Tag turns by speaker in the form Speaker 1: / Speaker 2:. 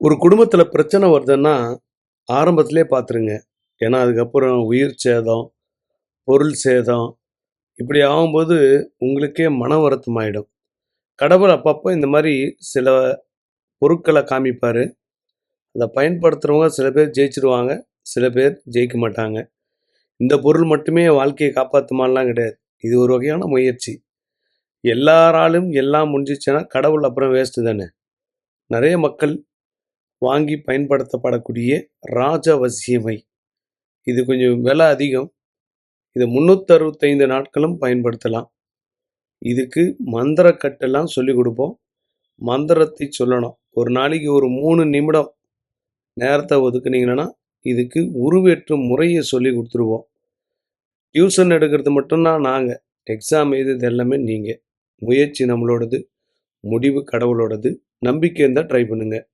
Speaker 1: ஒரு குடும்பத்தில் பிரச்சனை வருதுன்னா ஆரம்பத்திலே பார்த்துருங்க ஏன்னா அதுக்கப்புறம் உயிர் சேதம் பொருள் சேதம் இப்படி ஆகும்போது உங்களுக்கே மன வருத்தமாயிடும் கடவுள் அப்பப்போ இந்த மாதிரி சில பொருட்களை காமிப்பார். அதை பயன்படுத்துகிறவங்க சில பேர் ஜெயிச்சிருவாங்க சில பேர் ஜெயிக்க மாட்டாங்க. இந்த பொருள் மட்டுமே வாழ்க்கையை காப்பாற்றுமாலாம் கிடையாது. இது ஒரு வகையான முயற்சி. எல்லாராலும் எல்லாம் முடிஞ்சிச்சுன்னா கடவுள் அப்புறம் வேஸ்ட்டு தானே. நிறைய மக்கள் வாங்கி பயன்படுத்தப்படக்கூடிய ராஜவசியமை இது கொஞ்சம் விலை அதிகம். இதை முந்நூற்றறுபத்தைந்து நாட்களும் பயன்படுத்தலாம். இதுக்கு மந்திரக்கட்டெல்லாம் சொல்லி கொடுப்போம். மந்திரத்தை சொல்லணும். ஒரு நாளைக்கு ஒரு மூணு நிமிடம் நேரத்தை ஒதுக்குனீங்கன்னா இதுக்கு உருவேற்றும் முறையை சொல்லி கொடுத்துருவோம். டியூஷன் எடுக்கிறது மட்டும்தான் நாங்கள் எக்ஸாம் எழுதுறது எல்லாமே நீங்கள் முயற்சி நம்மளோடது முடிவு கடவுளோடது. நம்பிக்கை இருந்தால் ட்ரை பண்ணுங்கள்